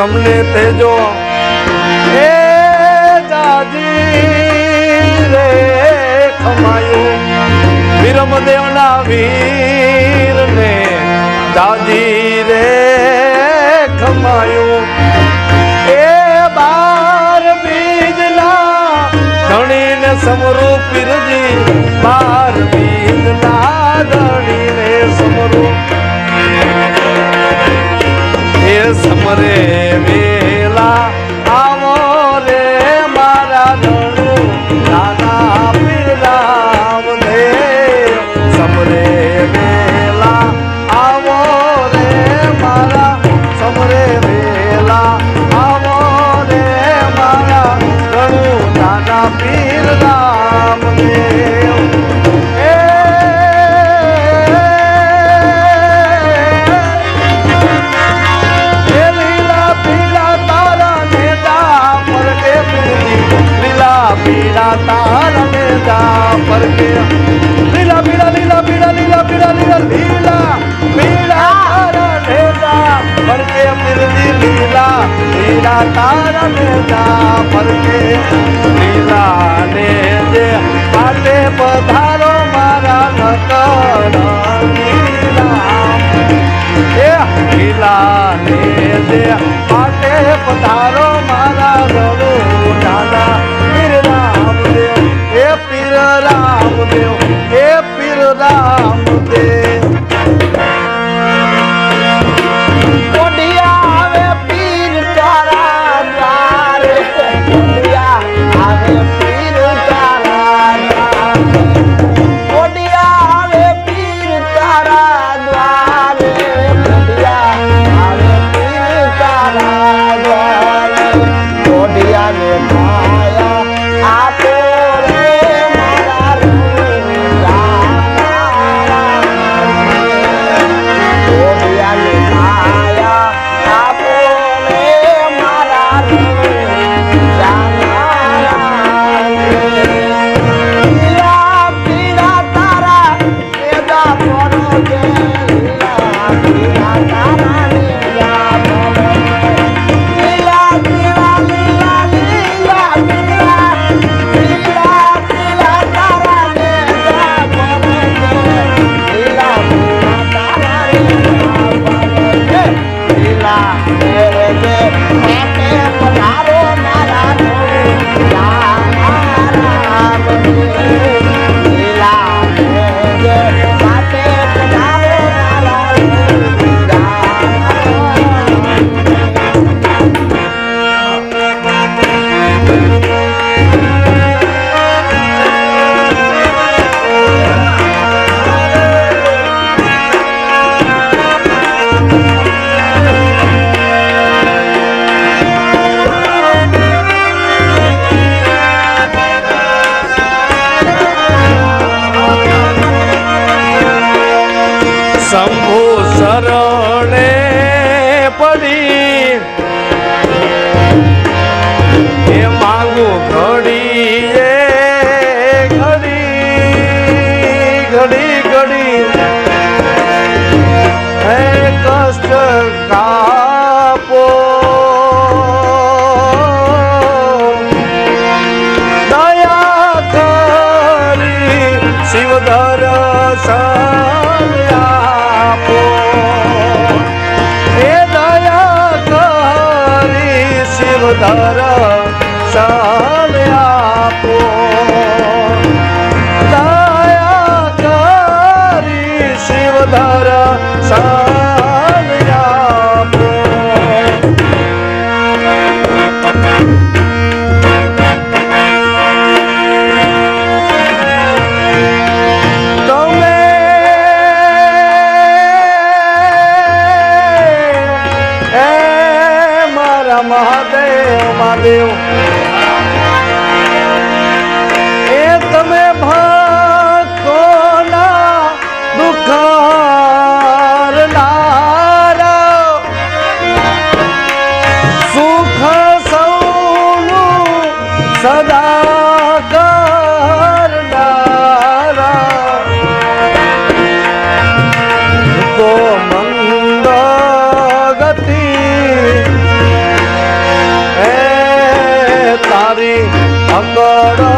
અમને તેજો. એ જાજી રે ખમાયું. વિરમદેવના વીર ને દાદી રે ખમાયું. એ બાર બીજના ધણી ને સમરૂ પીરજી બાર બીજના ધણી ને સમરૂ સમરે me. પીળા તારને જા પર કે લીલા પીળા લીલા પીળા લીલા પીળા લીલા લીલા પીળા તારને જા લીલા લીલા તારને જા પર લીલા ને જે પાટે પધારો મારા નકર લીલા. લીલા ને જે પાટે પધારો મારા રામદેવ એ પીર રામદેવ શંભુ શરણે પડી. એ માગું ઘર পারে অকর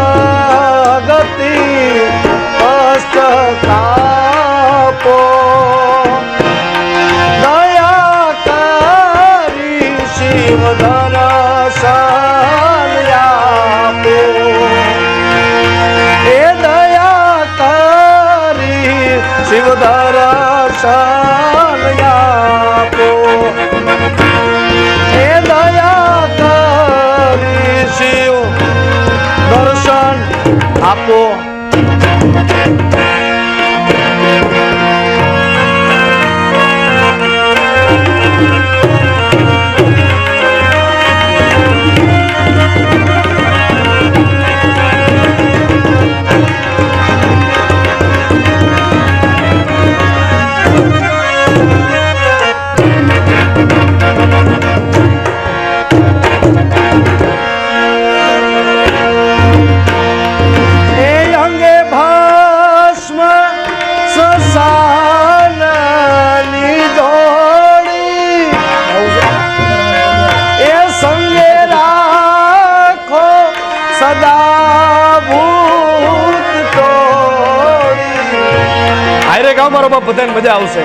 મજા આવશે.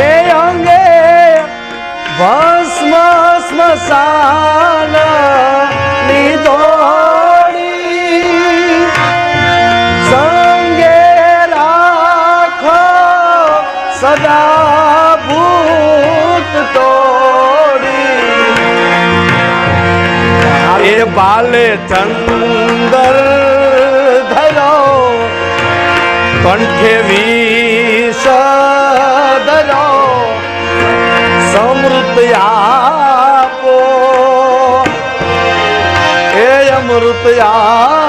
એ અંગે ભસ્મ સ્મશાન લીધો સદા ભૂત તોડી. એ બાલે ચંદર ધરો કંઠે વી 对呀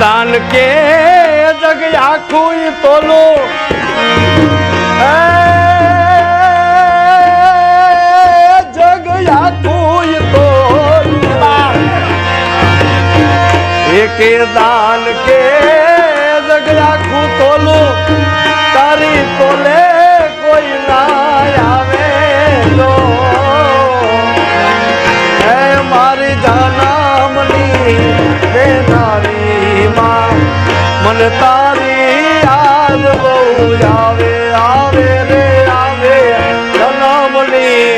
દાન કે જગ આખું તોલો તોલું જગ આખું ઈ એક દાન કે મને તારી યાદ બહુ આવે આવે રે, આવે. જનામની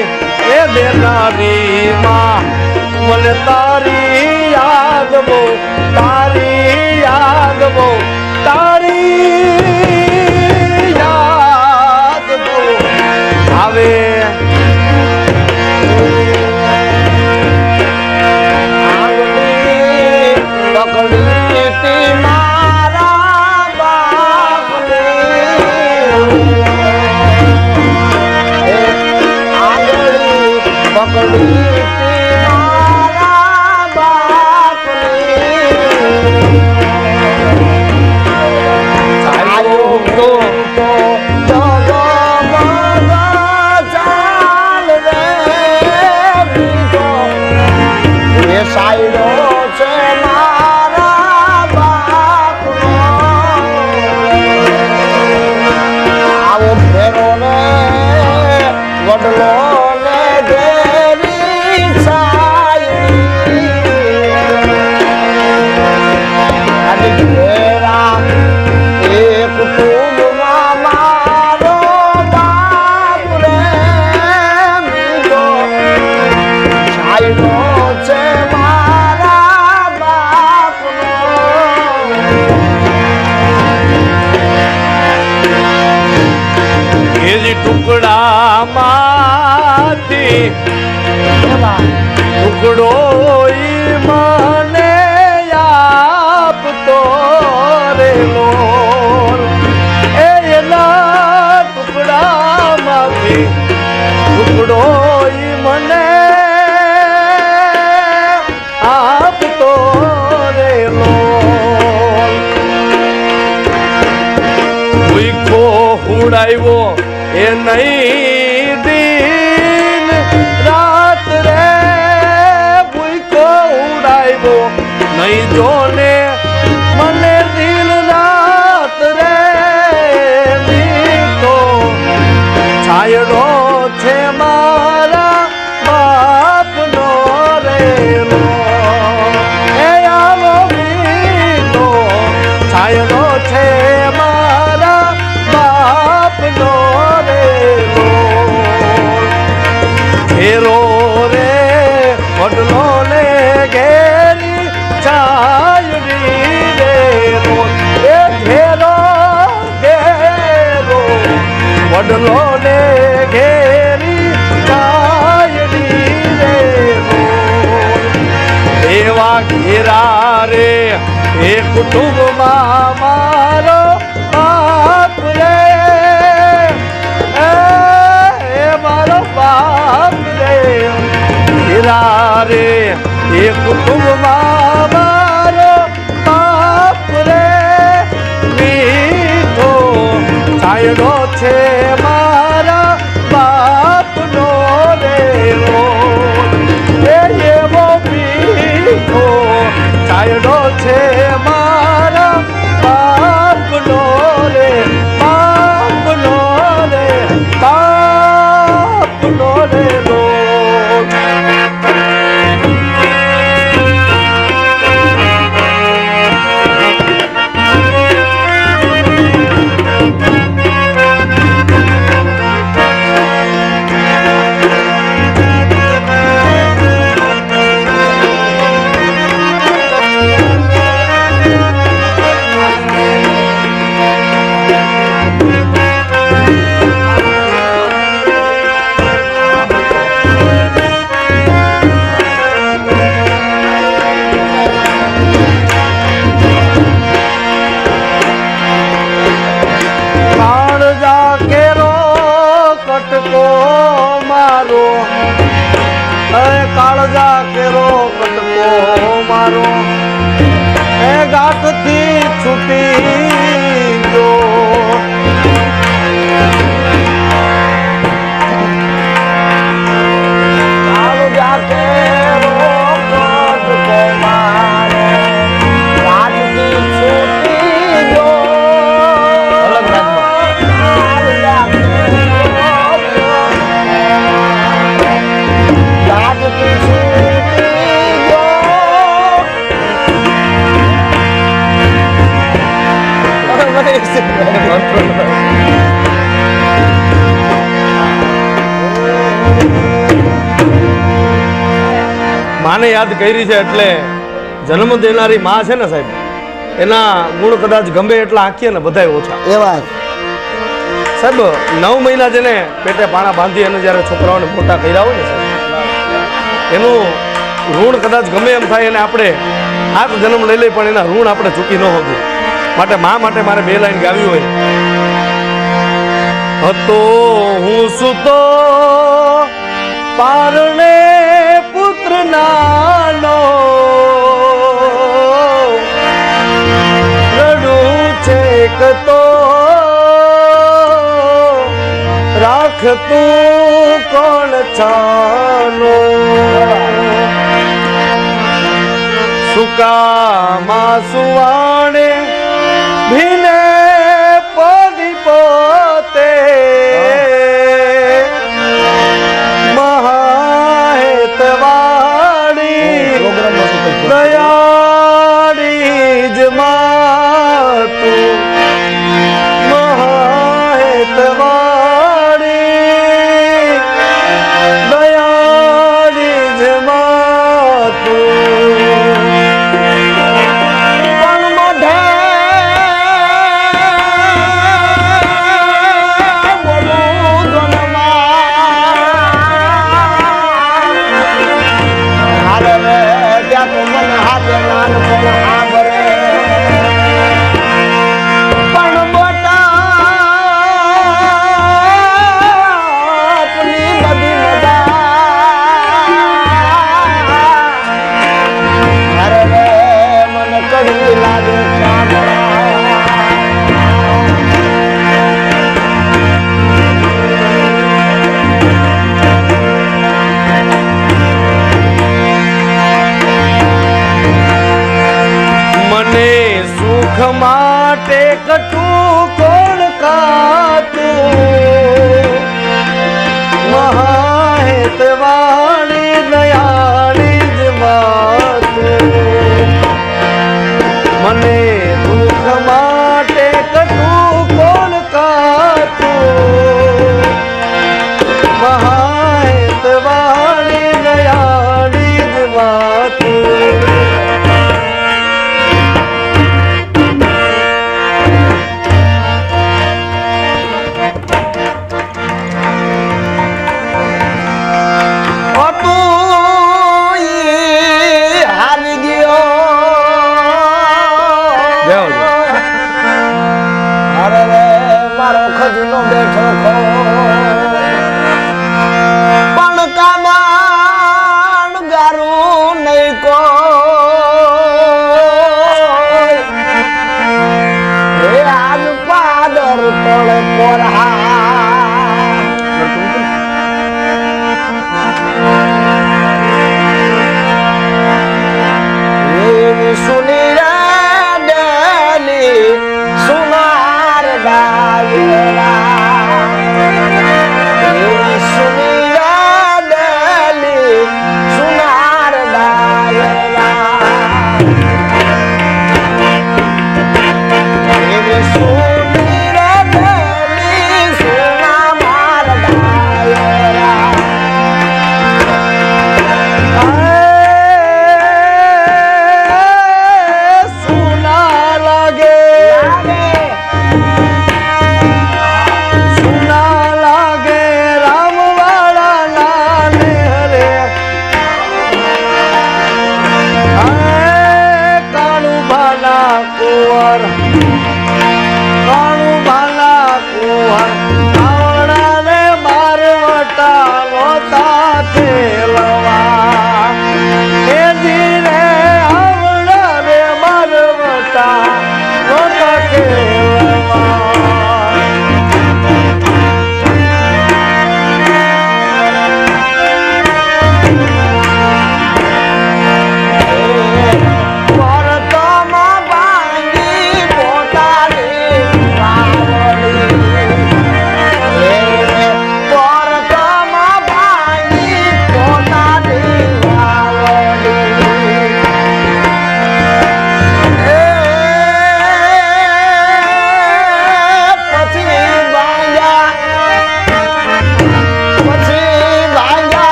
એ દેનારી માં મને તારી યાદ બહુ હુડાવ્યો એ નહીં દિન રાત રે તો ઉડાવ્યો. નહીં જોને ને ઘેરી છાયડી રે એવા ઘેરા રે એ કુટુંબમાં મારો બાપ રે એ મારો બાપ રે ઘેરા રે એ કુટુંબમાં છાયડો છે મારા બાપનો રેલો એ એવો પીઠો છાયડો છે મારા યાદ કરી છે એટલે જન્મ દેનારી માં છે ને સાહેબ એના ગુણ કદાચ ગમે એટલા આંકીએ ને બધા ઓછા. એવા સાહેબ નવ મહિના જેને પેટે પાણા બાંધી અને જ્યારે છોકરાઓને મોટા કર્યા હોય ને એનું ઋણ કદાચ ગમે એમ થાય અને આપણે આજ જન્મ લઈ લઈ પણ એના ઋણ આપણે ચૂકી ન હોતું માટે મા માટે મારે બે લાઈન ગાવી હોય. હતો હું સુતો પારણે નાનો રડું છે તો રાખ તું કોણ છાનો સુકામાં સુવાણે